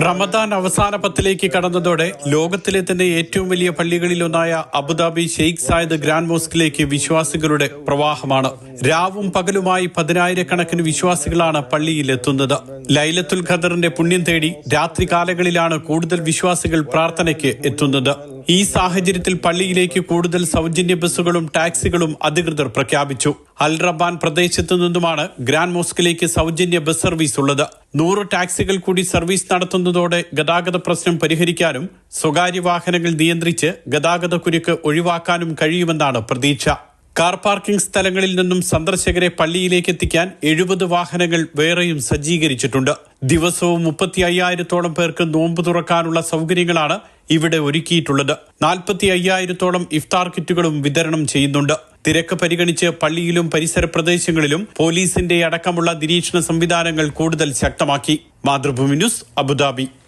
റമദാൻ അവസാന പത്തിലേക്ക് കടന്നതോടെ ലോകത്തിലെ തന്നെ ഏറ്റവും വലിയ പള്ളികളിലൊന്നായ Abu Dhabi Sheikh Zayed Grand മോസ്കിലേക്ക് വിശ്വാസികളുടെ പ്രവാഹമാണ്. രാവും പകലുമായി പതിനായിരക്കണക്കിന് വിശ്വാസികളാണ് പള്ളിയിലെത്തുന്നത്. ലൈലത്തുൽ ഖദറിന്റെ പുണ്യം തേടി രാത്രികാലങ്ങളിലാണ് കൂടുതൽ വിശ്വാസികൾ പ്രാർത്ഥനയ്ക്ക് എത്തുന്നത്. ഈ സാഹചര്യത്തിൽ പള്ളിയിലേക്ക് കൂടുതൽ സൗജന്യ ബസ്സുകളും ടാക്സികളും അധികൃതർ പ്രഖ്യാപിച്ചു. അൽറബാൻ പ്രദേശത്തു നിന്നുമാണ് ഗ്രാൻഡ് മോസ്കിലേക്ക് സൗജന്യ ബസ് സർവീസ് ഉള്ളത്. നൂറ് ടാക്സികൾ കൂടി സർവീസ് നടത്തുന്നതോടെ ഗതാഗത പ്രശ്നം പരിഹരിക്കാനും സ്വകാര്യ വാഹനങ്ങൾ നിയന്ത്രിച്ച് ഗതാഗത കുരുക്ക് ഒഴിവാക്കാനും കഴിയുമെന്നാണ് പ്രതീക്ഷ. കാർ പാർക്കിംഗ് സ്ഥലങ്ങളിൽ നിന്നും സന്ദർശകരെ പള്ളിയിലേക്ക് എത്തിക്കാൻ എഴുപത് വാഹനങ്ങൾ വേറെയും സജ്ജീകരിച്ചിട്ടുണ്ട്. ദിവസവും മുപ്പത്തി അയ്യായിരത്തോളം പേർക്ക് നോമ്പ് തുറക്കാനുള്ള സൗകര്യങ്ങളാണ് ഇവിടെ ഒരുക്കിയിട്ടുള്ളത്. നാൽപ്പത്തി അയ്യായിരത്തോളം ഇഫ്താർ കിറ്റുകളും വിതരണം ചെയ്യുന്നുണ്ട്. തിരക്ക് പരിഗണിച്ച് പള്ളിയിലും പരിസര പ്രദേശങ്ങളിലും പോലീസിന്റെ അടക്കമുള്ള നിരീക്ഷണ സംവിധാനങ്ങൾ കൂടുതൽ ശക്തമാക്കി. Mathrubhumi News Abu Dhabi.